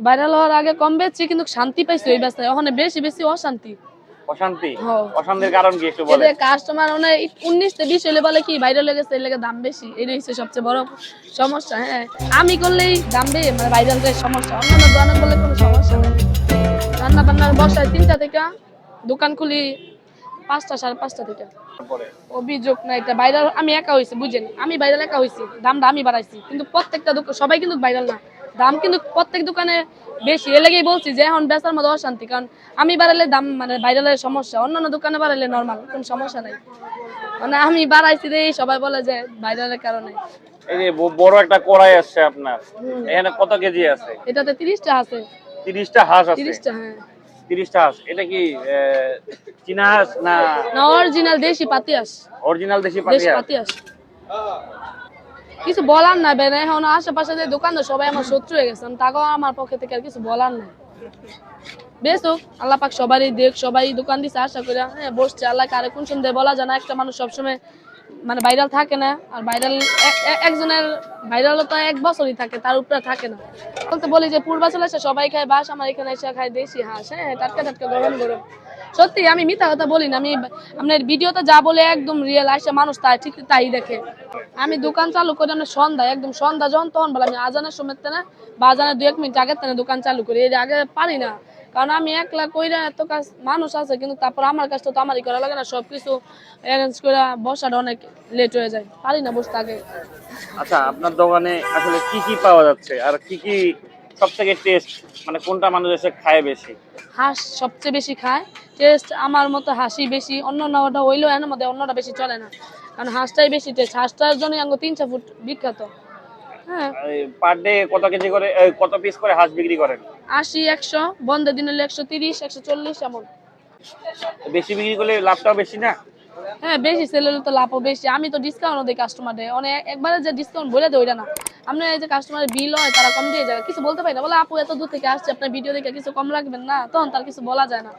Viral হওয়ার আগে কম বেচছি কিন্তু শান্তি পাইছি ওই ব্যবসায়। ওখানে বেশি বেশি অশান্তি। অশান্তি? হ্যাঁ। অশান্তির কারণ কি একটু বলেন? কাস্টমার মানে হলে বলে কি ভাইরাল হয়ে গেছে এর লেগে দাম বেশি। এটাই হচ্ছে সবচেয়ে বড় সমস্যা হ্যাঁ। আমি করলেই দাম বেশি মানে ভাইরাল সমস্যা। অন্যান্য দোকানে করলে কোনো সমস্যা নেই। রান্না বান্নার বসায় তিনটা থেকে দোকান খুলি পাঁচটা সাড়ে পাঁচটা থেকে অভিযোগ না এটা ভাইরাল আমি একা হয়েছি বুঝেন। আমি ভাইরাল একা হয়েছি দামটা আমি বাড়াইছি। কিন্তু প্রত্যেকটা দোকান সবাই কিন্তু ভাইরাল না। দাম কিন্তু প্রত্যেক দোকানে বেশি। এ লেগেই বলছি যে এখন বেচার মধ্যে অশান্তি কারণ আমি বাড়ালে দাম মানে ভাইরালের সমস্যা। অন্যান্য দোকানে বাড়ালে নর্মাল কোনো সমস্যা নাই। মানে আমি বাড়াইছি রে সবাই বলে যে ভাইরালের কারণে। এই যে বড় একটা কড়াই আসছে আপনার। এখানে কত কেজি আছে? এটাতে তিরিশটা আছে। তিরিশটা হাঁস আছে। তিরিশটা হ্যাঁ। তিরিশটা হাঁস। এটা কি চীনা হাঁস না? না অরিজিনাল দেশি পাতি আস অরিজিনাল দেশি পাতি হাঁস? কিছু বলার নাই বেন এখন আশেপাশে যে দোকানদার সবাই আমার শত্রু হয়ে গেছে। তাকেও আমার পক্ষে থেকে আর কিছু বলার নাই। বেশ হোক আল্লাহ পাক সবারই দেখ সবাই দোকান দিছে আশা করি হ্যাঁ বসছে। আল্লাহ কারে কোন সন্ধ্যে বলা যায় না। একটা মানুষ সবসময় মানে ভাইরাল থাকে না, আর ভাইরাল একজনের ভাইরালতা এক বছরই থাকে, তার উপরে থাকে না। বলতে বলি যে পূর্বাচল এসে সবাই খায় বাস, আমার এখানে এসে খায় দেশি হাঁস হ্যাঁ টাটকা টাটকা গরম গরম। সত্যি, আমি মিথ্যা কথা বলি না, আমি আপনার ভিডিওতে যা বলে একদম রিয়েল আসে মানুষ তাই, ঠিক তাই দেখে। আমি দোকান চালু করি, আমরা সন্ধ্যা একদম সন্ধ্যা যখন, তখন বলে আমি আজানের সময় না বা আজানের দু এক মিনিট আগে তেনে দোকান চালু করি, এর আগে পারি না। কারণ আমি একলা কইরা এত কাজ মানুষ আছে কিন্তু তারপর আমার কাজটা তো আমারই করা লাগে না সবকিছু অ্যারেঞ্জ করে বসাটা অনেক লেট হয়ে যায়। পারি না বসতে আগে। আচ্ছা আপনার দোকানে আসলে কি কি পাওয়া যাচ্ছে? আর কি কি সব থেকে টেস্ট মানে কোনটা মানুষ এসে খায় বেশি? হাঁস সবচেয়ে বেশি খায়। টেস্ট আমার মতো হাসি বেশি অন্য নটা হইলেও এর মধ্যে অন্যটা বেশি চলে না। কারণ হাঁসটাই বেশি টেস্ট হাঁসটার জন্যই আঙ্গ তিনশো ফুট বিখ্যাত। হ্যাঁ। পার ডে কত কেজি করে কত পিস করে হাঁস বিক্রি করেন? আশি একশো দিন হলে একশো তিরিশ একশো চল্লিশ এমন। বেশি বিক্রি করলে লাভটাও বেশি না? হ্যাঁ বেশি সেল হলে তো লাভও বেশি। আমি তো ডিসকাউন্টও দিই কাস্টমারে অনেক একবারে যে ডিসকাউন্ট বলে দেয় ওইটা না। এই যে কাস্টমারের বিল হয় তারা কম দিয়ে যায়। কিছু বলতে পারি না। বলে আপু এত দূর থেকে আসছে আপনার ভিডিও দেখে কিছু কম রাখবেন না? তখন তার কিছু বলা যায় না।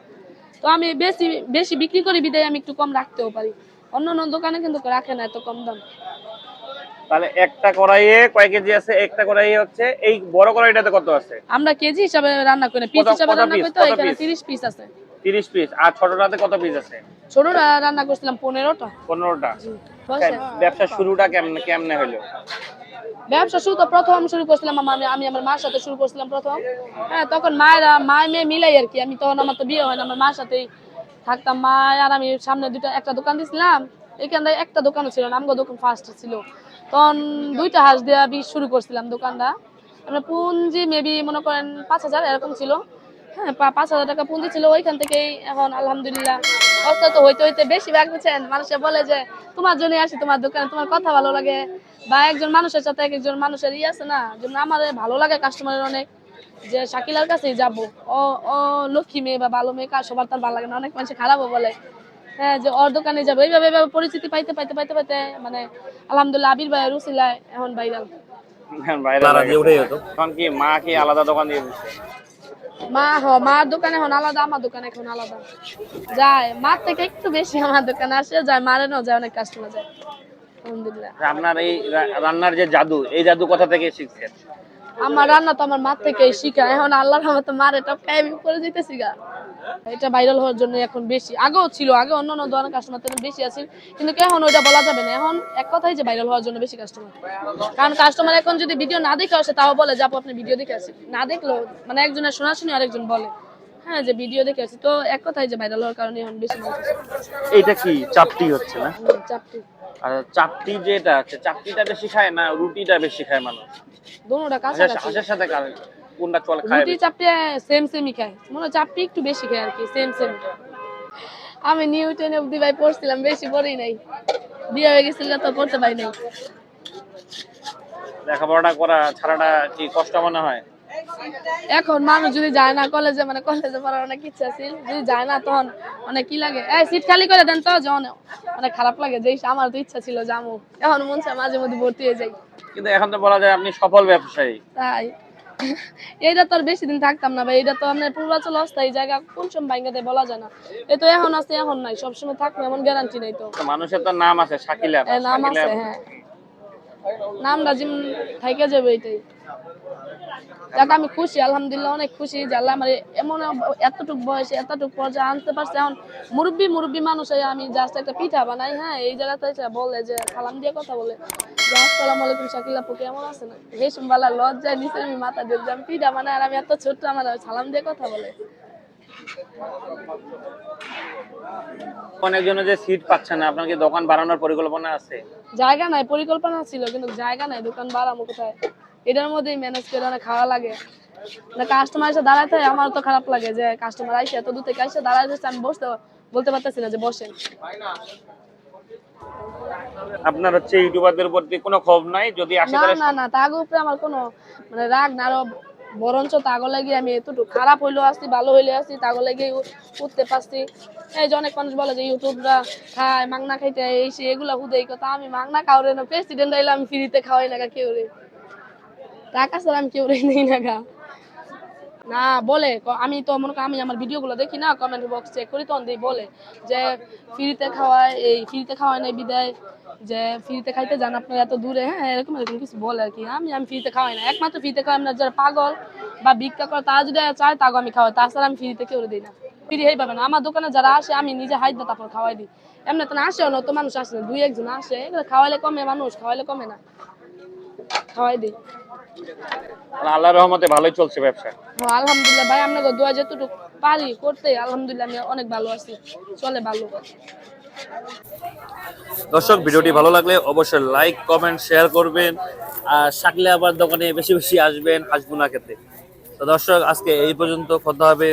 তো আমি বেশি বেশি বিক্রি করি বিদায় আমি একটু কম রাখতেও পারি। অন্য অন্য দোকানে কিন্তু রাখে না এত কম দাম। তাহলে একটা কড়াইয়ে কয় কেজি আছে? একটা কড়াইয়ে হচ্ছে এই বড় কড়াইটাতে কত আছে? আমরা কেজি হিসাবে রান্না করি পিস হিসাবে রান্না করি তো এখানে piece? তিরিশ পিস আছে। তিরিশ পিস আর ছোটটাতে কত পিস আছে? ছোটরা রান্না করছিলাম পনেরোটা। পনেরোটা। বসে। ব্যবসা শুরুটা কেমনে কেমনে হলো? ব্যবসা শুরু তো প্রথম শুরু করছিলাম আমি আমি আমার মার সাথে শুরু করছিলাম প্রথম। হ্যাঁ তখন মায়েরা মায় মেয়ে মিলাই আর কি। আমি তখন আমার তো বিয়ে হয় না আমার মার সাথেই থাকতাম। মা আর আমি সামনে দুটো একটা দোকান দিছিলাম। এখান একটা দোকানও ছিল না আমগো দোকান ফার্স্ট ছিল। তখন দুইটা হাঁস দেওয়া বি শুরু করছিলাম দোকানটা। আমরা পুঞ্জি মেবি মনে করেন পাঁচ হাজার, এরকম ছিল। হ্যাঁ পাঁচ হাজার টাকা পুঁজি ছিল ওইখান থেকেই এখন আলহামদুলিল্লাহ। অস্ত তো হইতে হইতে বেশি ভাগ বুঝছেন মানুষে বলে যে, তোমার জন্য আসি তোমার দোকানে, তোমার কথা ভালো লাগে। বা একজন মানুষের সাথে এক একজন মানুষের ই আছে না জন্য আমার ভালো লাগে কাস্টমারের অনেক, যে শাকিলার কাছেই যাব। ও ও লক্ষ্মী মেয়ে বা ভালো মেয়ে, কার সবার তার ভালো লাগে না। অনেক মানুষ খারাপও বলে। হ্যাঁ যে ওর দোকানে যাব। এইভাবে এইভাবে পরিচিতি পাইতে পাইতে পাইতে পাইতে মানে আলহামদুলিল্লাহ আবির ভাই রুসিলায় এখন ভাইরাল এখন কি মা কি আলাদা দোকান দিয়ে মা হ মার দোকানে এখন আলাদা আমার দোকানে এখন আলাদা। যায় মার থেকে একটু বেশি আমার দোকানে আসে যায় মারে না যায় অনেক কাস্টমার যায়। আলহামদুলিল্লাহ। আপনার এই রান্নার যে জাদু এই জাদু কোথা থেকে শিখছেন? আমার রান্না তো আমার মার থেকে শিখা। এখন আল্লাহর রহমতে মারে টপকায় আমি করে যেতেছি গা। এটা ভাইরাল হওয়ার জন্য এখন বেশি আগেও ছিল আগে অন্য অন্য দোকানের কাস্টমার থেকে বেশি আছে কিন্তু এখন ওইটা বলা যাবে না। এখন এক কথাই যে ভাইরাল হওয়ার জন্য বেশি কাস্টমার কারণ কাস্টমার এখন যদি ভিডিও না দেখে আসে তাও বলে যাব আপনি ভিডিও দেখে আসি না দেখলেও মানে একজনের শোনাশুনি আরেকজন বলে। হ্যাঁ যে ভিডিও দেখে আসি। তো এক কথাই যে ভাইরাল হওয়ার কারণে এখন বেশি এইটা কি চাপটি হচ্ছে না? চাপটি। আর চাপটি যেটা আছে চাপটিটা বেশি খায় না রুটিটা বেশি খায় মানুষ? হাঁসের হাঁসের সাথে কার- কোনটা চলে খায় রুটি চাপটি সেম সেমই খায়। মনে চাপটি একটু বেশি খায় আর কি সেম সেম আমি নিউটন অব্দি ভাই পড়ছিলাম বেশি পড়ি নাই। বিয়ে হয়ে গেছিল তো পড়তে পারি নাই। লেখাপড়াটা করা ছাড়াটা কি কষ্ট মনে হয়? এখন মানুষ যদি যায় না কলেজে মানে কলেজে পড়ার অনেক ইচ্ছা ছিল যদি যায় না তখন অনেক কি লাগে? এই সিট খালি করে দেন তো যখন অনেক খারাপ লাগে যে আমার তো ইচ্ছা ছিল যাব। এখন মন চায় মাঝে মধ্যে ভর্তি হয়ে যাই। কিন্তু এখন তো বলা যায় আপনি সফল ব্যবসায়ী। তাই। এইটা তো আর বেশি দিন থাকতাম না ভাই এটা তো আপনার পূর্বাচল অস্থায়ী জায়গা কোন সময় ভাঙ্গা দেয় বলা যায় না। এ তো এখন আছে এখন নাই সবসময় থাকবে এমন গ্যারান্টি নাই তো। মানুষের তো নাম আছে শাকিলা নাম আছে হ্যাঁ। নাম রাজিম থাইকে যাবে এটাই। যাক আমি খুশি আলহামদুলিল্লাহ অনেক খুশি যে আল্লাহ আমার এমন এতটুকু বয়সে এতটুকু পর্যায়ে আনতে পারছে। এখন মুরব্বী মুরব্বী মানুষ হয়ে আমি জাস্ট একটা পিঠা বানাই হ্যাঁ এই জায়গাতে বলে যে সালাম দিয়ে কথা বলে। আসসালামু আলাইকুম শাকিল আপু কেমন আছেন? লজ্জায় নিচে আমি মাথা দিয়ে পিঠা বানাই আর আমি এত ছোট্ট আমার সালাম দিয়ে কথা বলে। অনেকজনে যে সিট পাচ্ছে না আপনার কি দোকান বাড়ানোর পরিকল্পনা আছে? জায়গা নাই পরিকল্পনা ছিল কিন্তু জায়গা নাই দোকান বাড়াবো কোথায়? এটার মধ্যেই ম্যানেজ করে অনেক খাওয়া লাগে। কাস্টমার এসে দাঁড়াতে হয়, আমার তো খারাপ লাগে যে কাস্টমার আইসে এত দূর থেকে আইসে যাচ্ছে আমি বসতে বলতে পারতেছি না যে বসেন। আপনার হচ্ছে ইউটিউবারদের প্রতি কোনো ক্ষোভ নাই? যদি আসে না না না তাগ উপরে আমার কোনো মানে রাগ না আরও বরঞ্চ তাগো লাগে আমি এতটুকু খারাপ হইলেও আসছি ভালো হইলে আসছি তাগো লাগে উঠতে পারছি। এই যে অনেক মানুষ বলে যে ইউটিউবরা খায় মাংনা খাইতে এই সে এগুলা হুদে কথা আমি মাংনা খাওয়ারে না প্রেসিডেন্ট আইলে আমি ফ্রিতে খাওয়াই না কেউ রে টাকা ছাড়া আমি কেউ নেই না গা। না, বলে আমি তো মনে আমি আমার ভিডিও গুলো দেখি না কমেন্ট বক্স চেক করি, তখন দিয়ে বলে যে, ফ্রিতে খাওয়ায়, এই ফ্রিতে খাওয়ায় নাই বিদায়, যে ফ্রিতে খাইতে যান আপনারা এত দূরে হ্যাঁ এরকম এরকম কিছু বলে আর কি। আমি আমি ফ্রিতে খাওয়াই না। একমাত্র ফ্রিতে খাওয়াই না, যারা পাগল বা ভিক্ষা করে, তারা যদি চায় তাকে আমি খাওয়াই। তাছাড়া আমি ফ্রিতে কেউ দিই না। ফ্রি এই পাবে না। আমার দোকানে যারা আসে, আমি নিজে হাইট দিয়ে তারপর খাওয়াই দিই। এমনি তো না আসেও না তো মানুষ আসে না। দুই একজন আসে, এগুলো খাওয়াইলে কমে, মানুষ খাওয়াইলে কমে না। খাওয়াই দিই। আল্লাহ রহমতে ভালোই চলছে ব্যবসা। ও, আলহামদুলিল্লাহ ভাই আপনাকে দোয়া যেতটুকু পারি করতে আলহামদুলিল্লাহ আমি অনেক ভালো আছি। চলে ভালো দর্শক ভিডিওটি ভালো লাগলে অবশ্যই লাইক কমেন্ট শেয়ার করবেন। আর শাকলে আবার দোকানে বেশি বেশি আসবেন হাসবুনা খেতে তো দর্শক আজকে এই পর্যন্ত কথা হবে